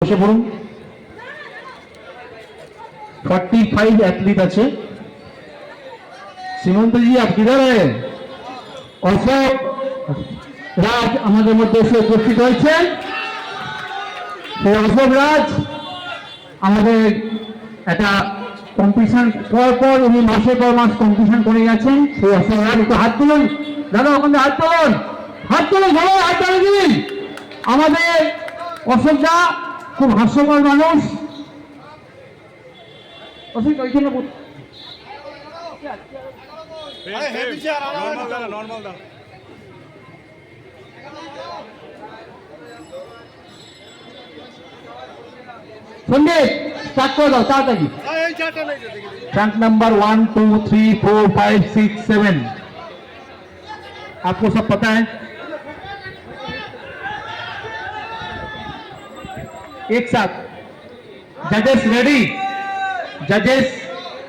বসে পড়ুন। Forty five athlete আছে। শ্রীমন্তজি আপনি দাঁড়ায় অশোক রাজ আমাদের মধ্যে এসে উপস্থিত হয়েছেন। সেই অশোক রাজ আমাদের একটা কম্পিটিশন পর পর উনি মাসের পর মাস কম্পিটিশন করে গেছেন। সেই অশোক রাজ, একটু হাত তুলুন। দাদা, ওখানে হাত তুলুন। হাত তুলুন সবাই হাত তুলে দিন আমাদের অশোক দা খুব হাস্যকর মানুষ অশোক ওইখানে বস- নর্মাল দাঁড়া নর্মাল দাঁড়া সন্দীপ স্টার্ট করে দাও তাড়াতাড়ি এই চারটা নেই দেখি track number one two three four five six seven आपको सब पता है एक साथ। जजेस रेडी जजेस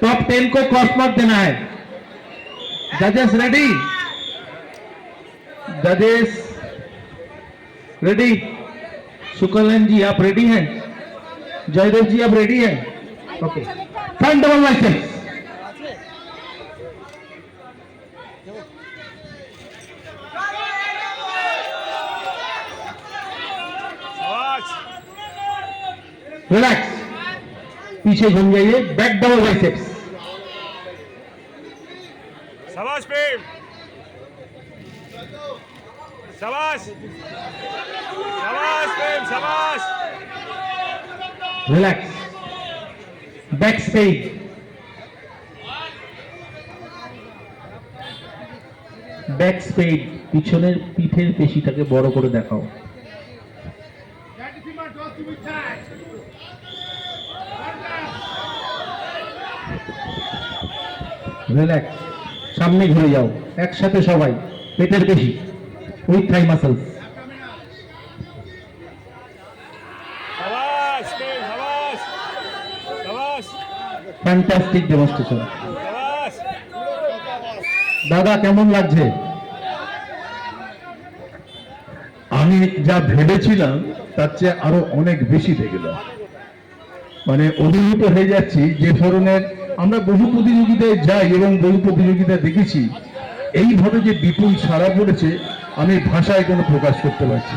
टॉप टेन को क्रॉस मार्क देना है। जजेस रेडी जजेस रेडी सुकलन जी आप रेडी हैं? जयदेव जी आप रेडी हैं? Okay front double licence relax पीछे घूम जाइए बैक डबल बाइसेप्स সাবাস প্রেম সাবাস সাবাস প্রেম সাবাস रिलैक्स बैक स्टेज ব্যাক স্পেড পিছনের পিঠের পেশিটাকে বড় করে দেখাও রিল্যাক্স সামনে ঘুরে যাও। একসাথে সবাই। পেটের পেশি। With thigh muscles fantastic demonstration দাদা কেমন লাগছে? আমি যা ভেবেছিলাম তার চেয়ে আরও অনেক বেশি দেখলাম। মানে অভিভূত হয়ে যাচ্ছি যে ধরনের আমরা বহু প্রতিযোগিতায় যাই এবং বহু প্রতিযোগিতায় দেখেছি। এইভাবে যে বিপুল সাড়া পড়েছে আমি ভাষায় কোনো প্রকাশ করতে পারছি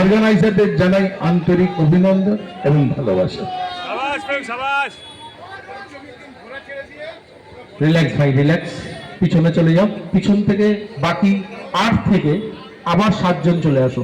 অর্গানাইজারদের জানাই আন্তরিক অভিনন্দন এবং ভালোবাসা। রিল্যাক্স ভাই রিল্যাক্স পিছনে চলে যাও। পিছন থেকে বাকি আট থেকে আবার সাতজন চলে আসো